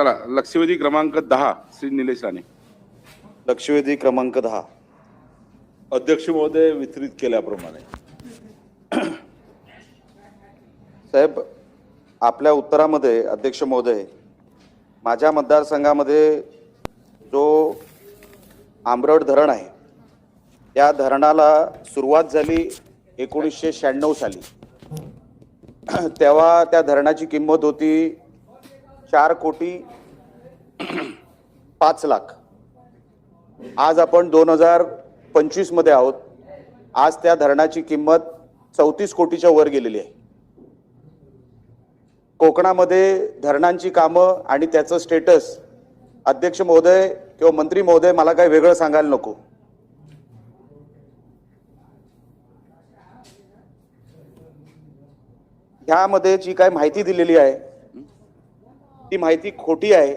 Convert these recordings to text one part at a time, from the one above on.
चला लक्षवेधी क्रमांक दहा श्री निलेश राणे. लक्षवेधी क्रमांक दहा. अध्यक्ष महोदय वितरित केल्याप्रमाणे. साहेब आपल्या उत्तरामध्ये अध्यक्ष महोदय माझ्या मतदारसंघामध्ये जो आंबरड धरण आहे त्या धरणाला सुरुवात झाली एकोणीसशे शहाण्णव साली. तेव्हा त्या धरणाची किंमत होती चार कोटी पाच लाख. आज आपण दोन हजार पंचवीसमध्ये आहोत. आज त्या धरणाची किंमत चौतीस कोटीच्या वर गेलेली आहे. कोकणामध्ये धरणांची कामं आणि त्याचं स्टेटस अध्यक्ष महोदय किंवा मंत्री महोदय मला काही वेगळं सांगायला नको. ह्यामध्ये जी काय माहिती दिलेली आहे ती माहिती खोटी आहे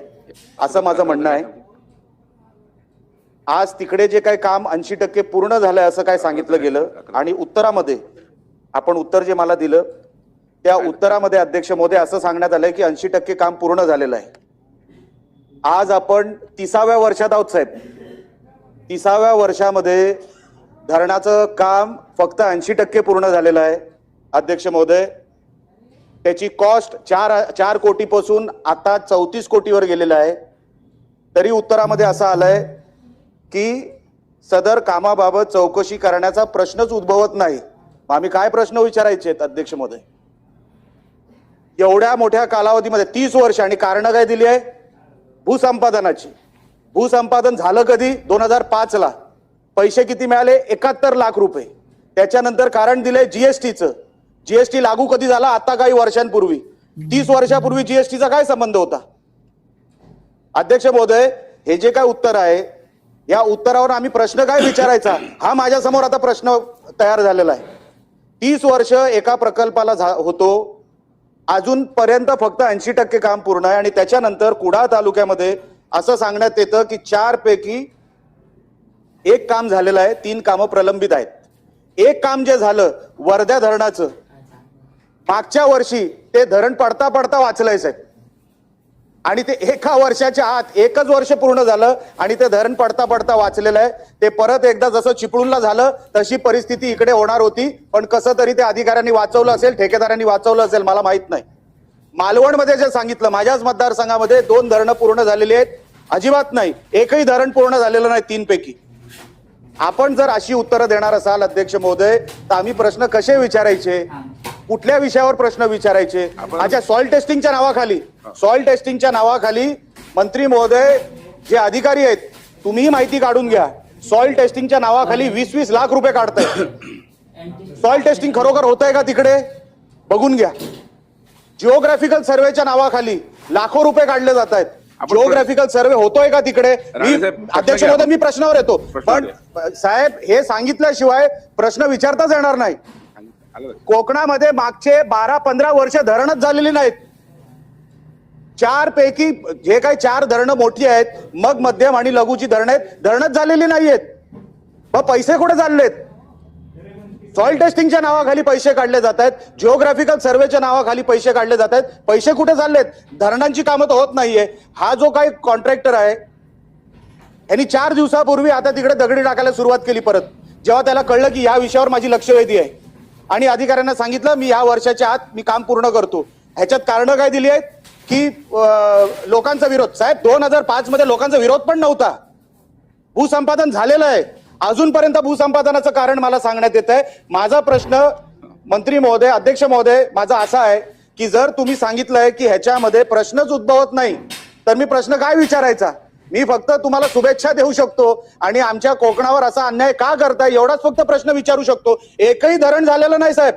असं माझं म्हणणं आहे. आज तिकडे जे काही काम ऐंशी टक्के पूर्ण झालंय असं काय सांगितलं गेलं आणि उत्तरामध्ये आपण उत्तर जे मला दिलं त्या उत्तरामध्ये अध्यक्ष मोदी असं सांगण्यात आलंय की ऐंशी टक्के काम पूर्ण झालेलं आहे. आज आपण तिसाव्या वर्षात आहोत साहेब. तिसाव्या वर्षामध्ये धरणाचं काम फक्त ऐंशी टक्के पूर्ण झालेलं आहे अध्यक्ष महोदय. त्याची कॉस्ट चार चार कोटीपासून आता चौतीस कोटीवर गेलेलं आहे. तरी उत्तरामध्ये असं आलंय की सदर कामाबाबत चौकशी करण्याचा प्रश्नच उद्भवत नाही. आम्ही काय प्रश्न विचारायचे आहेत अध्यक्ष महोदय एवढ्या मोठ्या कालावधीमध्ये तीस वर्ष आणि कारण काय दिली आहे? भूसंपादनाची. भूसंपादन झालं कधी? दोन हजार पाच ला पैसे किती मिळाले? एकाहत्तर लाख रुपये. त्याच्यानंतर कारण दिलंय जीएसटीचं जीएसटी लागू कधी झाला? आता काही वर्षांपूर्वी. तीस वर्षापूर्वी जीएसटीचा काय संबंध होता? अध्यक्ष महोदय हे जे काय उत्तर आहे या उत्तरावर आम्ही प्रश्न काय विचारायचा? हा माझ्यासमोर आता प्रश्न तयार झालेला आहे. तीस वर्ष एका प्रकल्पाला झा- होतो. अजूनपर्यंत फक्त ऐंशी टक्के काम पूर्ण आहे आणि त्याच्यानंतर कुडाळ तालुक्यामध्ये असं सांगण्यात येतं की चार पैकी एक काम झालेलं आहे तीन कामं प्रलंबित आहेत. एक काम जे झालं वर्ध्या धरणाचं मागच्या वर्षी ते धरण पडता पडता वाचलंय साहेब. आणि ते एका वर्षाच्या आत एकच वर्ष पूर्ण झालं आणि ते धरण पडता पडता वाचलेलं आहे. ते परत एकदा जसं चिपळूणला झालं तशी परिस्थिती इकडे होणार होती. पण कसं तरी ते अधिकाऱ्यांनी वाचवलं असेल ठेकेदारांनी वाचवलं असेल मला माहीत नाही. मालवणमध्ये जे सांगितलं माझ्याच मतदारसंघामध्ये दोन धरणं पूर्ण झालेली आहेत. अजिबात नाही. एकही धरण पूर्ण झालेलं नाही तीनपैकी. आपण जर अशी उत्तरं देणार असाल अध्यक्ष महोदय तर आम्ही प्रश्न कसे विचारायचे? कुठल्या विषयावर प्रश्न विचारायचे? अच्छा सॉइल टेस्टिंगच्या नावाखाली. सॉइल टेस्टिंगच्या नावाखाली मंत्री महोदय जे अधिकारी आहेत तुम्हीही माहिती काढून घ्या. सॉइल टेस्टिंगच्या नावाखाली वीस वीस लाख रुपये काढताय सॉइल टेस्टिंग खरोखर होत आहे का तिकडे? बघून घ्या. जिओग्राफिकल सर्वेच्या नावाखाली लाखो रुपये काढले जात आहेत जिओग्राफिकल सर्वे होतोय का तिकडे? मी अध्यक्ष. महोदय मी प्रश्नावर येतो. पण साहेब हे सांगितल्याशिवाय प्रश्न विचारताच येणार नाही. कोकणामध्ये मागचे बारा पंधरा वर्ष धरणच झालेली नाहीत. चार पैकी जे काही चार धरणं मोठी आहेत मग मध्यम आणि लघुची धरणं आहेत धरणच झालेली नाहीयेत. मग पैसे कुठे चाललेत? सॉइल टेस्टिंगच्या नावाखाली पैसे काढले जात आहेत जिओग्राफिकल सर्वेच्या नावाखाली पैसे काढले जात आहेत. पैसे कुठे चाललेत? धरणांची कामं तर होत नाहीये. हा जो काही कॉन्ट्रॅक्टर आहे यांनी चार दिवसापूर्वी आता तिकडे दगडी टाकायला सुरुवात केली परत. जेव्हा त्याला कळलं की या विषयावर माझी लक्ष वेधी आहे आणि अधिकाऱ्यांना सांगितलं मी ह्या वर्षाच्या आत मी काम पूर्ण करतो. ह्याच्यात कारण काय दिली आहेत? की लोकांचा विरोध. साहेब दोन हजार पाच मध्ये लोकांचा विरोध पण नव्हता. भूसंपादन झालेलं आहे. अजूनपर्यंत भूसंपादनाचं कारण मला सांगण्यात येत आहे माझा प्रश्न मंत्री महोदय अध्यक्ष महोदय माझा असा आहे की जर तुम्ही सांगितलंय की ह्याच्यामध्ये प्रश्नच उद्भवत नाही तर मी प्रश्न काय विचारायचा? मी फक्त तुम्हाला शुभेच्छा देऊ शकतो आणि आमच्या कोकणावर असा अन्याय का करताय एवढाच फक्त प्रश्न विचारू शकतो. एकही धरण झालेलं नाही साहेब.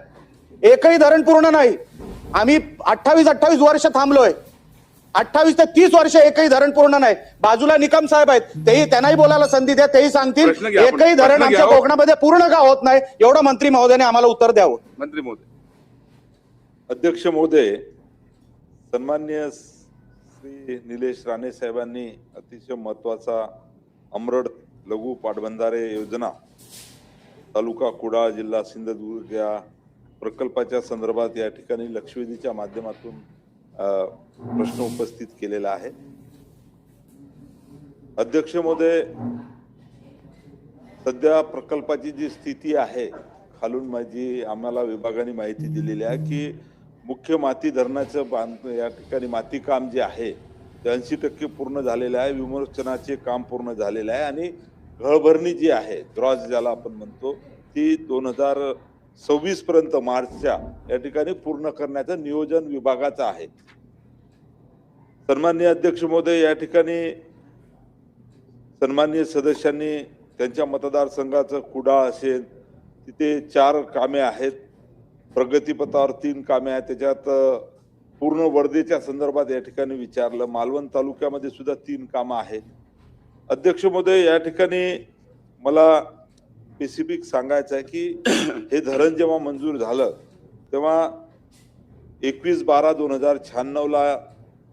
एकही धरण पूर्ण नाही. आम्ही अठ्ठावीस अठ्ठावीस वर्ष थांबलोय. अठ्ठावीस ते तीस वर्ष एकही धरण पूर्ण नाही. बाजूला निकम साहेब आहेत. तेही त्यांनाही बोलायला संधी द्या तेही सांगतील. एकही धरण आमच्या हो. कोकणामध्ये पूर्ण का होत नाही एवढं मंत्री महोदयाने आम्हाला उत्तर द्यावं. मंत्री महोदय. अध्यक्ष महोदय सन्मान्य श्री निलेश राणे साहेबांनी अतिशय महत्त्वाचा अमरड लघु पाटबंधारे योजना तालुका कुडाळ जिल्हा सिंधुदुर्ग या प्रकल्पाच्या संदर्भात या ठिकाणी लक्षवेधीच्या माध्यमातून प्रश्न उपस्थित केलेला आहे. अध्यक्ष महोदय सध्या प्रकल्पाची जी स्थिती आहे खालून माझी आम्हाला विभागाने माहिती दिलेली आहे की मुख्य माती धरणाचं बांध या ठिकाणी माती काम जे आहे ते ऐंशी टक्के पूर्ण झालेलं आहे. विमोचनाचे काम पूर्ण झालेलं आहे. आणि घळभरणी जी आहे द्रॉज ज्याला आपण म्हणतो ती दोन हजार सव्वीस पर्यंत मार्चच्या या ठिकाणी पूर्ण करण्याचं नियोजन विभागाचं आहे. सन्माननीय अध्यक्ष महोदय या ठिकाणी सन्माननीय सदस्यांनी त्यांच्या मतदारसंघाचं कुडाळ असेल तिथे चार कामे आहेत. प्रगतीपथावर तीन कामे आहेत. त्याच्यात पूर्ण वर्धेच्या संदर्भात या ठिकाणी विचारलं. मालवण तालुक्यामध्ये सुद्धा तीन कामं आहेत. अध्यक्ष महोदय या ठिकाणी मला स्पेसिफिक सांगायचं आहे की हे धरण जेव्हा मंजूर झालं तेव्हा एकवीस बारा दोन हजार शहाण्णवला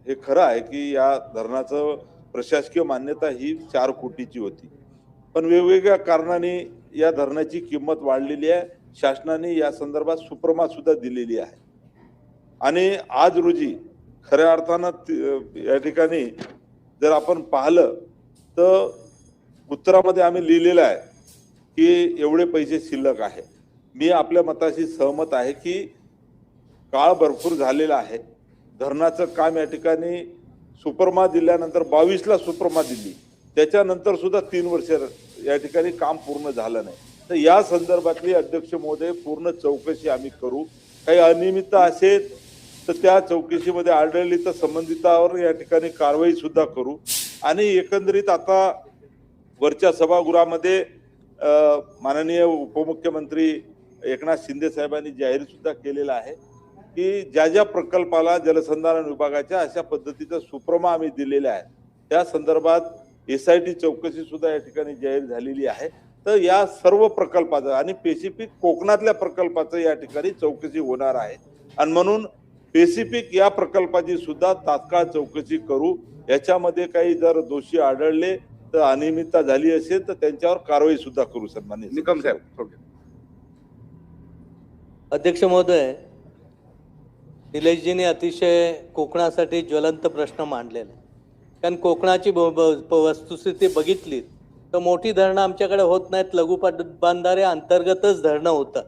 हे खरं आहे की या धरणाचं प्रशासकीय मान्यता ही चार कोटीची होती. पण वेगवेगळ्या कारणाने या धरणाची किंमत वाढलेली आहे. शासनाने या संदर्भात सुप्रमा सुद्धा दिलेली आहे. आणि आज रोजी खऱ्या अर्थानं या ठिकाणी जर आपण पाहिलं तर उत्तरामध्ये आम्ही लिहिलेलं आहे की एवढे पैसे शिल्लक आहे. मी आपल्या मताशी सहमत आहे की काळ भरपूर झालेला आहे. धरणाचं काम या ठिकाणी सुपरमा दिल्यानंतर बावीसला सुपरमा दिली. त्याच्यानंतर सुद्धा तीन वर्ष या ठिकाणी काम पूर्ण झालं नाही. तर या संदर्भातली अध्यक्ष महोदय पूर्ण चौकशी आम्ही करू. काही अनियमितता असेल तर त्या चौकशीमध्ये आढळली तर संबंधितावर या ठिकाणी कारवाई सुद्धा करू. आणि एकंदरीत आता वरच्या सभागृहामध्ये माननीय उपमुख्यमंत्री एकनाथ शिंदे साहेबांनी जाहीर सुद्धा केलेला आहे की ज्या ज्या प्रकल्पाला जलसंधारण विभागाच्या अशा पद्धतीचा सुप्रमा आम्ही दिलेल्या आहे त्या संदर्भात एस आय टी चौकशी सुद्धा या ठिकाणी जाहीर झालेली आहे. तर या सर्व प्रकल्पाचं आणि स्पेसिफिक कोकणातल्या प्रकल्पाचं या ठिकाणी चौकशी होणार आहे. आणि म्हणून स्पेसिफिक या प्रकल्पाची सुद्धा तात्काळ चौकशी करू. याच्यामध्ये काही जर दोषी आढळले तर अनियमितता झाली असेल तर त्यांच्यावर कारवाई सुद्धा करू सन्मानित निकम साहेब. अध्यक्ष महोदय निलेशजींनी अतिशय कोकणासाठी ज्वलंत प्रश्न मांडलेला. आहे कारण कोकणाची वस्तुस्थिती बघितली तर मोठी धरणं आमच्याकडे होत नाहीत. लघु बांधारे अंतर्गतच धरणं होतात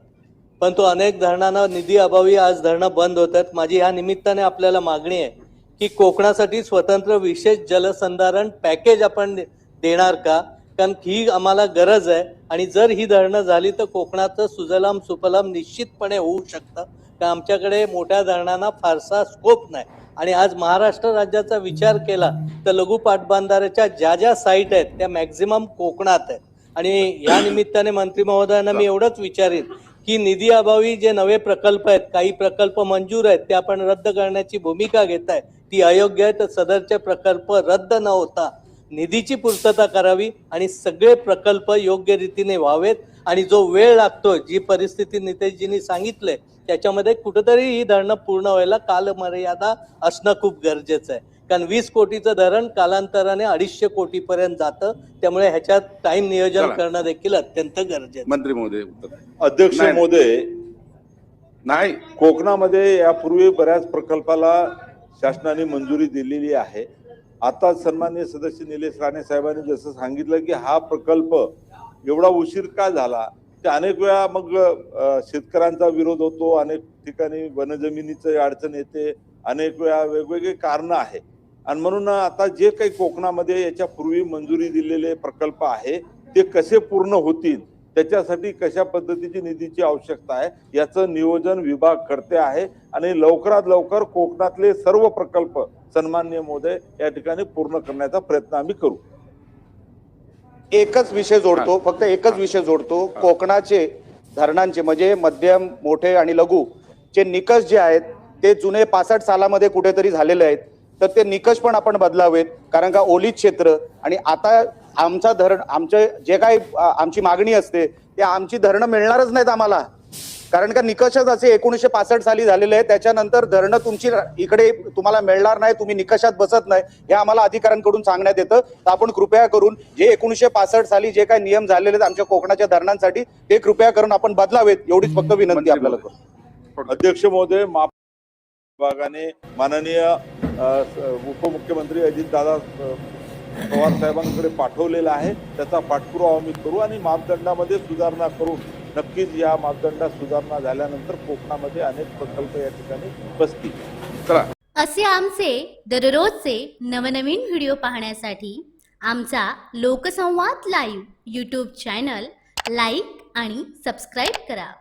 पण तो अनेक धरणांना निधी अभावी आज धरणं बंद होत आहेत. माझी ह्या निमित्ताने आपल्याला मागणी आहे की कोकणासाठी स्वतंत्र विशेष जलसंधारण पॅकेज आपण दे- देणार का? कारण ही आम्हाला गरज आहे. आणि जर ही धरणं झाली तर कोकणाचं सुजलाम सुफलाम निश्चितपणे होऊ शकतं. कारण आमच्याकडे मोठ्या धरणांना फारसा स्कोप नाही. आणि आज महाराष्ट्र राज्याचा विचार केला तर लघु पाटबंधाऱ्याच्या ज्या ज्या साईट आहेत त्या मॅक्झिमम कोकणात आहेत. आणि या निमित्ताने मंत्री महोदयांना मी एवढंच विचारेन की निधी अभावी जे नवे प्रकल्प आहेत काही प्रकल्प मंजूर आहेत ते आपण रद्द करण्याची भूमिका घेत आहे ती अयोग्य आहे तर सदरचे प्रकल्प रद्द न होता निधीची पूर्तता करावी आणि सगळे प्रकल्प योग्य रीतीने व्हावेत. आणि जो वेळ लागतो जी परिस्थिती नितेशजींनी सांगितले त्याच्यामध्ये कुठेतरी ही धरणं पूर्ण व्हायला कालमर्यादा असणं खूप गरजेचं आहे कारण वीस कोटीचं धरण कालांतराने अडीचशे कोटीपर्यंत जातं त्यामुळे ह्याच्यात टाइम नियोजन चला. करणं देखील अत्यंत गरजेचं आहे. मंत्री महोदय उत्तर अध्यक्ष नाही. महोदय नाही कोकणामध्ये यापूर्वी बऱ्याच प्रकल्पाला शासनाने मंजुरी दिलेली आहे आता सन्माननीय सदस्य निलेश राणे साहेबांनी जसं सांगितलं की हा प्रकल्प एवढा उशीर का झाला ते अनेक वेळा मग शेतकऱ्यांचा विरोध होतो अनेक ठिकाणी वनजमिनीचं अडचण येते अनेक वेळा वेगवेगळे कारण आहे. आणि म्हणून आता जे काही कोकणामध्ये याच्या पूर्वी मंजुरी दिलेले प्रकल्प आहे ते कसे पूर्ण होतील त्याच्यासाठी कशा पद्धतीची निधीची आवश्यकता आहे याचं नियोजन विभाग करते आहे. आणि लवकरात लवकर कोकणातले सर्व प्रकल्प सन्मान्य मोदय या ठिकाणी पूर्ण करण्याचा प्रयत्न आम्ही करू. एकच विषय जोडतो फक्त एकच विषय जोडतो कोकणाचे धरणांचे म्हणजे मध्यम मोठे आणि लघु चे निकष जे आहेत ते जुने पासष्ट सालामध्ये कुठेतरी झालेले आहेत. तर ते निकष पण आपण बदलावेत कारण का ओलीत क्षेत्र आणि आता आमचा धरण आमचे जे काही आमची मागणी असते ते आमची धरणं मिळणारच नाहीत आम्हाला. कारण का निकषच असे एकोणीसशे पासष्ट साली झालेले आहे त्याच्यानंतर धरणं तुमची इकडे तुम्हाला मिळणार नाही तुम्ही निकषात बसत नाही हे आम्हाला अधिकाऱ्यांकडून सांगण्यात येतं. तर आपण कृपया करून जे एकोणीसशे पासष्ट साली जे काही नियम झालेले आहेत आमच्या कोकणाच्या धरणांसाठी ते कृपया करून आपण बदलावेत. एवढीच फक्त विनंती मंत्री आपल्याला. करू. अध्यक्ष महोदय माप विभागाने माननीय उपमुख्यमंत्री अजितदादा पवार साहेबांकडे पाठवलेला आहे. त्याचा पाठपुरावा आम्ही करू आणि मापदंडामध्ये सुधारणा करू नक्कीच या मापदंडात सुधारणा झाल्यानंतर कोकणामध्ये अनेक प्रकल्प या ठिकाणी बसतील चला. असे आमचे दररोजचे नवनवीन व्हिडिओ पाहण्यासाठी आमचा Loksanvad live YouTube channel like आणि सबस्क्राईब करा.